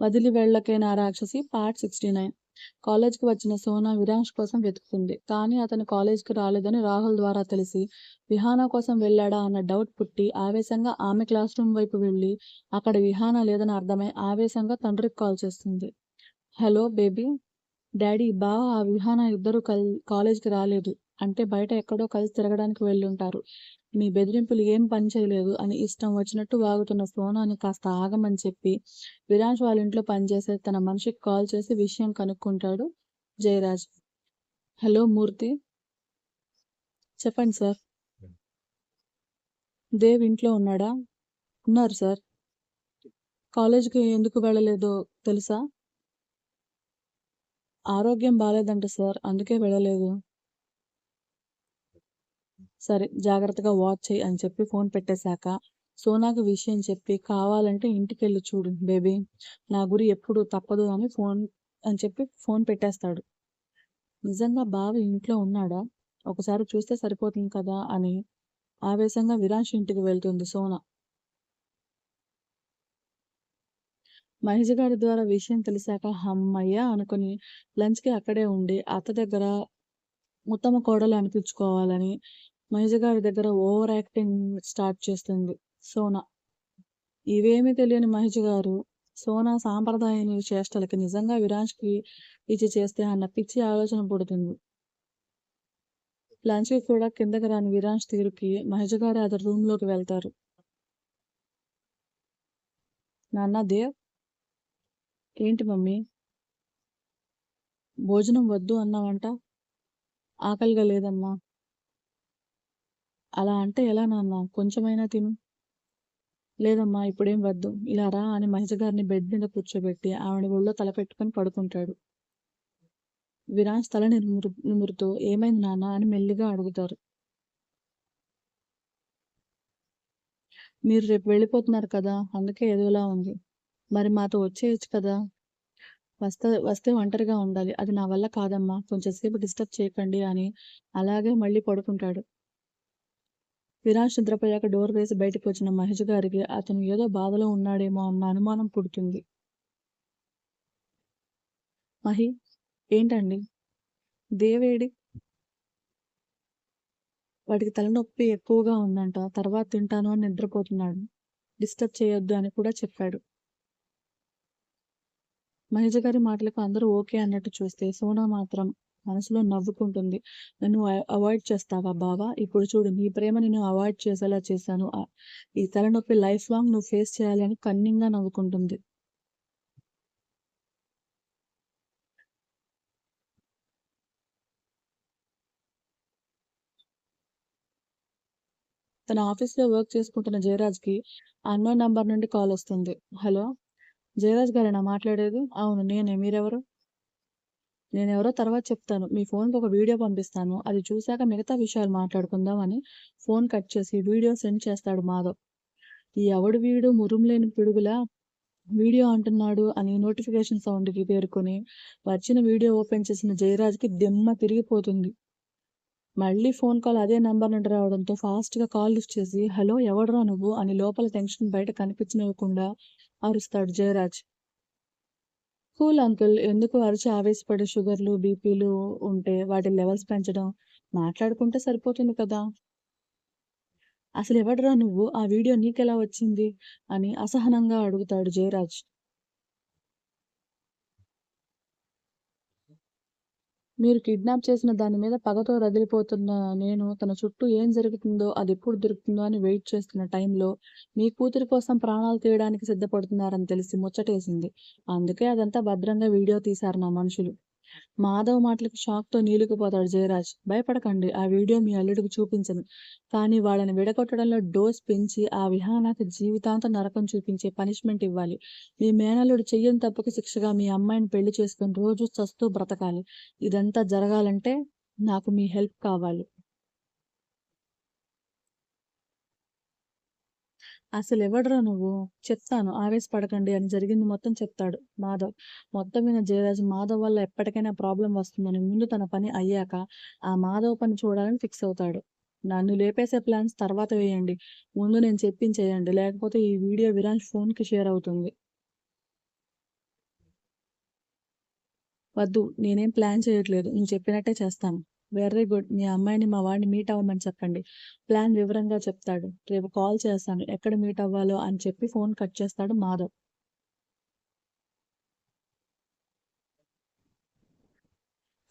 వదిలి వెళ్ళకే రాక్షసి part sixty nine కాలేజ్కి వచ్చిన సోనా విరాంష్ కోసం వెతుకుతుంది. కానీ అతను కాలేజ్కి రాలేదని రాహుల్ ద్వారా తెలిసి విహానా కోసం వెళ్ళాడా అన్న డౌట్ పుట్టి ఆవేశంగా ఆమె క్లాస్ రూమ్ వైపు వెళ్ళి అక్కడ విహానా లేదని అర్థమై ఆవేశంగా తండ్రికి కాల్ చేస్తుంది. హలో బేబీ డాడీ బావ ఆ విహానా ఇద్దరు కల్ కాలేజ్కి రాలేదు. అంటే బయట ఎక్కడో కలిసి తిరగడానికి వెళ్ళుంటారు మీ బెదిరింపులు ఏం పని చేయలేదు అని ఇష్టం వచ్చినట్టు వాగుతున్న సోనాని కాస్త ఆగమని చెప్పి విరాజ్ వాళ్ళ ఇంట్లో పనిచేసే తన మనిషికి కాల్ చేసి విషయం కనుక్కుంటాడు జయరాజ్. హలో మూర్తి. చెప్పండి సార్. దేవ్ ఇంట్లో ఉన్నాడా? ఉన్నారు సార్. కాలేజీకి ఎందుకు వెళ్ళలేదో తెలుసా? ఆరోగ్యం బాగాలేదంట సార్ అందుకే వెళ్ళలేదు. సరే జాగ్రత్తగా వాచ్ చేయి అని చెప్పి ఫోన్ పెట్టేశాక సోనాకి విషయం చెప్పి కావాలంటే ఇంటికెళ్ళి చూడు బేబీ నా గురి ఎప్పుడు తప్పదు అని ఫోన్ అని చెప్పి ఫోన్ పెట్టేస్తాడు. నిజంగా బావ ఇంట్లో ఉన్నాడా? ఒకసారి చూస్తే సరిపోతుంది కదా అని ఆవేశంగా విరాంష్ ఇంటికి వెళ్తుంది సోనా. మహేష్ గారి ద్వారా విషయం తెలిసాక హమ్మయ్య అనుకుని లంచ్కి అక్కడే ఉండి అత్త దగ్గర ఉత్తమ కోడలు అనిపించుకోవాలని మహేష్ గారి దగ్గర ఓవర్ యాక్టింగ్ స్టార్ట్ చేస్తుంది. సోనా. ఇవేమీ తెలియని మహేష్ గారు సోనా సాంప్రదాయని చేష్టలకి నిజంగా విరాజ్కి ఇచ్చి చేస్తే అన్న పిచ్చి ఆలోచన పుడుతుంది. లంచ్కి కూడా కిందకి రాని విరాజ్ తీరుకి మహేష్ గారు అతని రూమ్లోకి వెళ్తారు. నాన్న దేవ్? ఏంటి మమ్మీ? భోజనం వద్దు అన్నావంట? ఆకలిగా లేదమ్మా. అలా అంటే ఎలా నాన్న? కొంచెమైనా తిను. లేదమ్మా ఇప్పుడేం వద్దు. ఇలా రా అని మహిళ గారిని బెడ్ మీద కూర్చోబెట్టి ఆవిడ ఒళ్ళో తలపెట్టుకొని పడుకుంటాడు. విరాజ్ తల నిమురు నిమురుతూ ఏమైంది నాన్న అని మెల్లిగా అడుగుతారు. మీరు రేపు వెళ్ళిపోతున్నారు కదా అందుకే ఏదోలా ఉంది. మరి మాతో వచ్చేయచ్చు కదా. వస్తే వస్తే ఒంటరిగా ఉండాలి. అది నా వల్ల కాదమ్మా. కొంచెంసేపు డిస్టర్బ్ చేయకండి అని అలాగే మళ్ళీ పడుకుంటాడు. విరాజ్ నిద్రపోయాక డోర్ వేసి బయటకు వచ్చిన మహేష్ గారికి అతను ఏదో బాధలో ఉన్నాడేమో అన్న అనుమానం పుడుతుంది. మహి ఏంటండి? దేవేడి? వాడికి తలనొప్పి ఎక్కువగా ఉందంట తర్వాత తింటాను అని నిద్రపోతున్నాడు. డిస్టర్బ్ చేయొద్దు అని కూడా చెప్పాడు. మహేష్ గారి మాటలకు అందరూ ఓకే అన్నట్టు చూస్తే సోనా మాత్రం మనసులో నవ్వుకుంటుంది. నన్ను అవాయిడ్ చేస్తావా బావా? ఇప్పుడు చూడు నీ ప్రేమ నేను అవాయిడ్ చేసేలా చేశాను. ఈ తలనొప్పి లైఫ్ లాంగ్ నువ్వు ఫేస్ చేయాలి అని కన్నింగా నవ్వుకుంటుంది. తన ఆఫీస్లో వర్క్ చేసుకుంటున్న జయరాజ్కి అన్నో నంబర్ నుండి కాల్ వస్తుంది. హలో జయరాజ్ గారేనా మాట్లాడేది? అవును నేనే. మీరెవరు? నేను ఎవరో తర్వాత చెప్తాను. మీ ఫోన్‌కి ఒక వీడియో పంపిస్తాను. అది చూశాక మిగతా విషయాలు మాట్లాడుకుందాం అని ఫోన్ కట్ చేసి వీడియో సెండ్ చేస్తాడు మాధవ్. ఈ ఎవడు వీడు మురుములేని పిడుగులా వీడియో అంటున్నాడు అని నోటిఫికేషన్ సౌండ్‌కి పేర్కొని వచ్చిన వీడియో ఓపెన్ చేసిన జయరాజ్‌కి దిమ్మ తిరిగిపోతుంది. మళ్ళీ ఫోన్ కాల్ అదే నంబర్ నుండి రావడంతో ఫాస్ట్‌గా కాల్ లిఫ్ట్ చేసి హలో ఎవడురా నువ్వు అని లోపల టెన్షన్ బయట కనిపించనివ్వకుండా అరుస్తాడు జయరాజ్. కూల్ అంకుల్ ఎందుకు అరిచి ఆవేశపడి షుగర్లు బీపీలు ఉంటే వాటి లెవెల్స్ పెంచడం? మాట్లాడుకుంటే సరిపోతుంది కదా. అసలు ఎవడరా నువ్వు? ఆ వీడియో నీకెలా వచ్చింది? అని అసహనంగా అడుగుతాడు జయరాజ్. మీరు కిడ్నాప్ చేసిన దాని మీద పగతో రదిలిపోతున్న నేను తన చుట్టూ ఏం జరుగుతుందో అది ఎప్పుడు దొరుకుతుందో అని వెయిట్ చేస్తున్న టైంలో మీ కూతురి కోసం ప్రాణాలు తీయడానికి సిద్ధపడుతున్నారని తెలిసి ముచ్చటేసింది. అందుకే అదంతా భద్రంగా వీడియో తీశారు నా మనుషులు. మాధవ్ మాటలకు షాక్తో నీలుకుపోతాడు జయరాజ్. భయపడకండి ఆ వీడియో మీ అల్లుడికి చూపించను. కానీ వాళ్ళని విడగొట్టడంలో డోస్ పెంచి ఆ విహానాకి జీవితాంతం నరకం చూపించే పనిష్మెంట్ ఇవ్వాలి. మీ మేనల్లుడు చెయ్యని తప్పుకి శిక్షగా మీ అమ్మాయిని పెళ్ళి చేసుకుని రోజు చస్తూ బ్రతకాలి. ఇదంతా జరగాలంటే నాకు మీ హెల్ప్ కావాలి. అసలు ఎవడరా నువ్వు? చెప్తాను. ఆవేశపడకండి అని జరిగింది మొత్తం చెప్తాడు మాధవ్. మొత్తం మీద జయరాజ్ మాధవ్ వల్ల ఎప్పటికైనా ప్రాబ్లం వస్తుందని ముందు తన పని అయ్యాక ఆ మాధవ్ పని చూడాలని ఫిక్స్ అవుతాడు. నన్ను లేపేసే ప్లాన్స్ తర్వాత వేయండి. ముందు నేను చెప్పించేయండి లేకపోతే ఈ వీడియో విరాజ్ ఫోన్కి షేర్ అవుతుంది. వద్దు నేనేం ప్లాన్ చేయట్లేదు. నువ్వు చెప్పినట్టే చేస్తాను. Very good. మీ అమ్మాయిని మా వాడిని మీట్ అవ్వమని చెప్పండి. ప్లాన్ వివరంగా చెప్తాడు. రేపు కాల్ చేస్తాను. ఎక్కడ మీట్ అవ్వాలో అని చెప్పి ఫోన్ కట్ చేస్తాడు మాధవ్.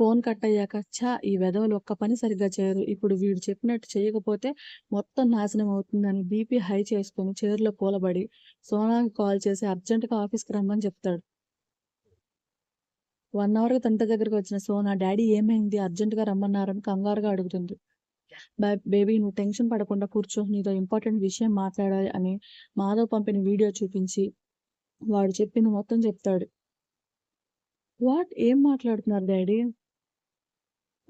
ఫోన్ కట్ అయ్యాక ఛా ఈ వెధవలు ఒక్క పని సరిగ్గా చేయరు. ఇప్పుడు వీడు చెప్పినట్టు చేయకపోతే మొత్తం నాశనం అవుతుందని బీపీ హై చేసుకుని చైర్లో కూలబడి సోనాకి కాల్ చేసి అర్జెంటుగా ఆఫీస్కి రమ్మని చెప్తాడు. వన్ అవర్కి తండ్రి దగ్గరికి వచ్చిన సోనా డాడీ ఏమైంది? అర్జెంటుగా రమ్మన్నారని కంగారుగా అడుగుతుంది. "బే- బేబీ నువ్వు టెన్షన్ పడకుండా కూర్చో నీతో ఇంపార్టెంట్ విషయం మాట్లాడాలి అని మాధవ్ పంపిన వీడియో చూపించి వాడు చెప్పింది మొత్తం చెప్తాడు. వాట్? ఏం మాట్లాడుతున్నారు డాడీ?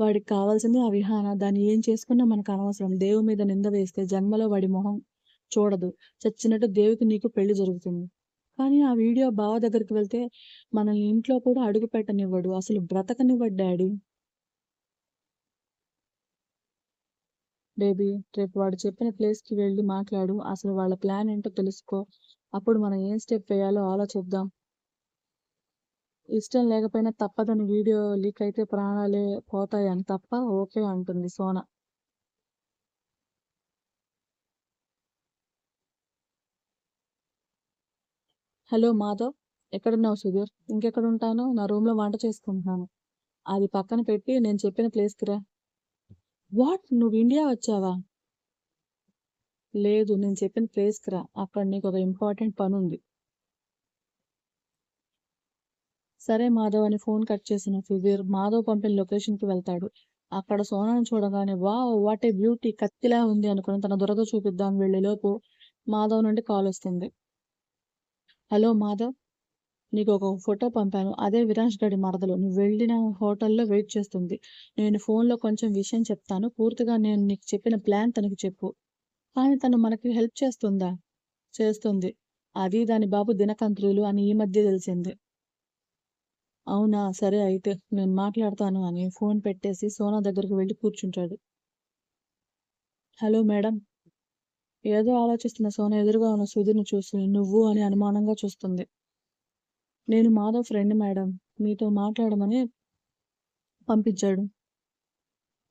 వాడికి కావాల్సింది ఆ విహాన? దాన్ని ఏం చేసుకున్నా మనకు అనవసరం. దేవు మీద నింద వేస్తే జన్మలో వాడి మొహం చూడదు. చచ్చినట్టు దేవుకి నీకు పెళ్ళి జరుగుతుంది. కానీ ఆ వీడియో బావ దగ్గరికి వెళ్తే మనల్ని ఇంట్లో కూడా అడుగు పెట్టనివ్వడు. అసలు బ్రతకనివ్వడు డాడీ. బేబీ రేపు వాడు చెప్పిన ప్లేస్కి వెళ్ళి మాట్లాడు. అసలు వాళ్ళ ప్లాన్ ఏంటో తెలుసుకో. అప్పుడు మనం ఏం స్టెప్ వేయాలో ఆలోచిద్దాం. ఇష్టం లేకపోయినా తప్పదని వీడియో లీక్ అయితే ప్రాణాలే పోతాయని తప్ప ఓకే అంటుంది సోనా. హలో మాధవ్ ఎక్కడున్నావు సుధీర్? ఇంకెక్కడ ఉంటాను నా రూమ్లో వంట చేసుకుంటున్నాను. అది పక్కన పెట్టి నేను చెప్పిన ప్లేస్కి రా. వాట్? నువ్వు ఇండియా వచ్చావా? లేదు నేను చెప్పిన ప్లేస్కి రా. అక్కడ నీకు ఒక ఇంపార్టెంట్ పని ఉంది సరే మాధవ్ అని ఫోన్ కట్ చేసిన సుధీర్ మాధవ్ పంపిన లొకేషన్కి వెళ్తాడు. అక్కడ సోనాను చూడగానే వా వాట్ ఏ బ్యూటీ! కత్తిలా ఉంది అనుకుని తన దురద చూపిద్దాం వెళ్ళేలోపు మాధవ్ నుండి కాల్ వస్తుంది. హలో మాధవ్ నీకు ఒక ఫోటో పంపాను. అదే విరాజ్ గడి మరదలు. నువ్వు వెళ్ళిన హోటల్లో వెయిట్ చేస్తుంది. నేను ఫోన్లో కొంచెం విషయం చెప్తాను. పూర్తిగా నేను నీకు చెప్పిన ప్లాన్ తనకి చెప్పు. కానీ తను మనకి హెల్ప్ చేస్తుందా? చేస్తుంది. అది దాని బాబు దినకంత్రులు అని ఈ మధ్య తెలిసింది. అవునా? సరే అయితే నేను మాట్లాడతాను అని ఫోన్ పెట్టేసి సోనా దగ్గరికి వెళ్ళి కూర్చుంటాడు. హలో మేడం ఏదో ఆలోచిస్తున్న సోనా ఎదురుగా ఉన్న సుధీర్ని చూసి నువ్వు అని అనుమానంగా చూస్తుంది. నేను మాధవ్ ఫ్రెండ్ మేడం మీతో మాట్లాడమని పంపించాడు.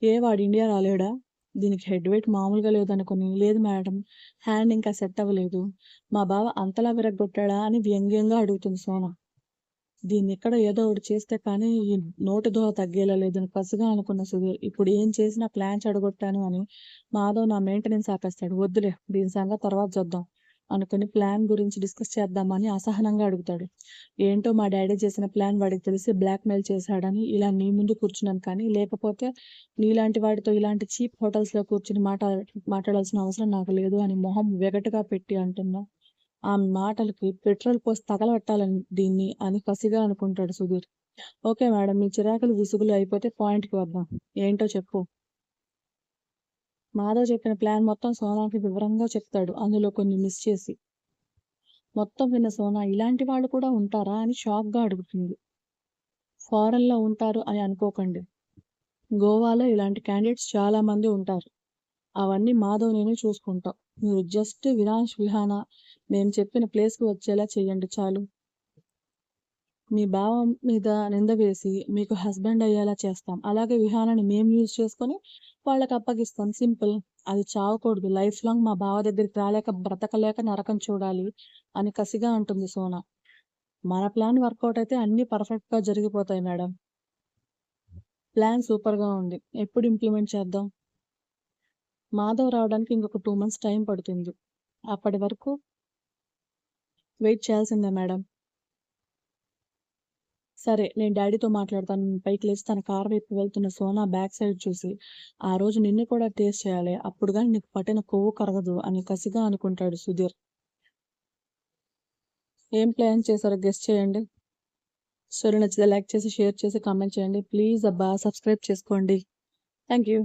ఏ వాడు ఇండియా రాలేడా? దీనికి హెడ్ వెయిట్ మామూలుగా లేదనుకుని లేదు మేడం హ్యాండ్ ఇంకా సెట్ అవ్వలేదు. మా బావ అంతలా విరగొట్టాడా అని వ్యంగ్యంగా అడుగుతుంది సోనా. దీన్ని ఇక్కడ ఏదో ఒకటి చేస్తే కానీ ఈ నోటి దోహ తగ్గేలా లేదని కసిగా అనుకున్న సుధీర్. ఇప్పుడు ఏం చేసినా ప్లాన్ చెడగొట్టాను అని మాధవ్ నా మెయింటెనెన్స్ ఆపేస్తాడు. వద్దులే దీని సంగతి తర్వాత చూద్దాం అనుకుని ప్లాన్ గురించి డిస్కస్ చేద్దామని అసహనంగా అడుగుతాడు. ఏంటో మా డాడీ చేసిన ప్లాన్ వాడికి తెలిసి బ్లాక్మెయిల్ చేశాడని ఇలా నీ ముందు కూర్చున్నాను కానీ లేకపోతే నీలాంటి వాడితో ఇలాంటి చీప్ హోటల్స్లో కూర్చుని మాట్లాడాల్సిన అవసరం నాకు లేదు అని మొహం వెగటుగా పెట్టి అంటున్నా. ఆ మాటలకి పెట్రోల్ పోసి తగలబెట్టాలని దీన్ని అని కసిగా అనుకుంటాడు సుధీర్. ఓకే మేడం మీ చిరాకులు విసుగులు అయిపోతే పాయింట్కి వద్దాం. ఏంటో చెప్పు. మాధవ్ చెప్పిన ప్లాన్ మొత్తం సోనాకి వివరంగా చెప్తాడు. అందులో కొన్ని మిస్ చేసి. మొత్తం విన్న సోనా ఇలాంటి వాళ్ళు కూడా ఉంటారా? అని షాక్గా అడుగుతుంది. ఫారెన్లో ఉంటారు అని అనుకోకండి. గోవాలో ఇలాంటి క్యాండిడేట్స్ చాలా మంది ఉంటారు. అవన్నీ మాధవ్ నేను చూసుకుంటాం. మీరు జస్ట్ వినాష్ విహాన మేము చెప్పిన ప్లేస్కి వచ్చేలా చేయండి చాలు. మీ భావం మీద నింద వేసి మీకు హస్బెండ్ అయ్యేలా చేస్తాం. అలాగే విహానాన్ని మేము యూజ్ చేసుకొని వాళ్ళకి అప్పగిస్తాం. సింపుల్. అది చావకూడదు. లైఫ్ లాంగ్ మా బావ దగ్గరికి రాలేక బ్రతకలేక నరకం చూడాలి అని కసిగా అంటుంది సోనా. మన ప్లాన్ వర్కౌట్ అయితే అన్నీ పర్ఫెక్ట్గా జరిగిపోతాయి మేడం. ప్లాన్ సూపర్గా ఉంది. ఎప్పుడు ఇంప్లిమెంట్ చేద్దాం? మాధవ్ రావడానికి ఇంకొక టూ మంత్స్ టైం పడుతుంది. అప్పటి వరకు వెయిట్ చేయాల్సిందే మేడం. సరే నేను డాడీతో మాట్లాడతాను. పైకి లేచి తన కార్ వైపు వెళ్తున్న సోనా బ్యాక్ సైడ్ చూసి ఆ రోజు నిన్ను కూడా టేస్ట్ చేయాలి. అప్పుడు కానీ నీకు పట్టిన కొవ్వు కరగదు అని కసిగా అనుకుంటాడు సుధీర్. ఏం ప్లాన్ చేశారో గెస్ట్ చేయండి. స్టోరీ నచ్చితే లైక్ చేసి షేర్ చేసి కామెంట్ చేయండి. ప్లీజ్ అబ్బా సబ్స్క్రైబ్ చేసుకోండి. Thank you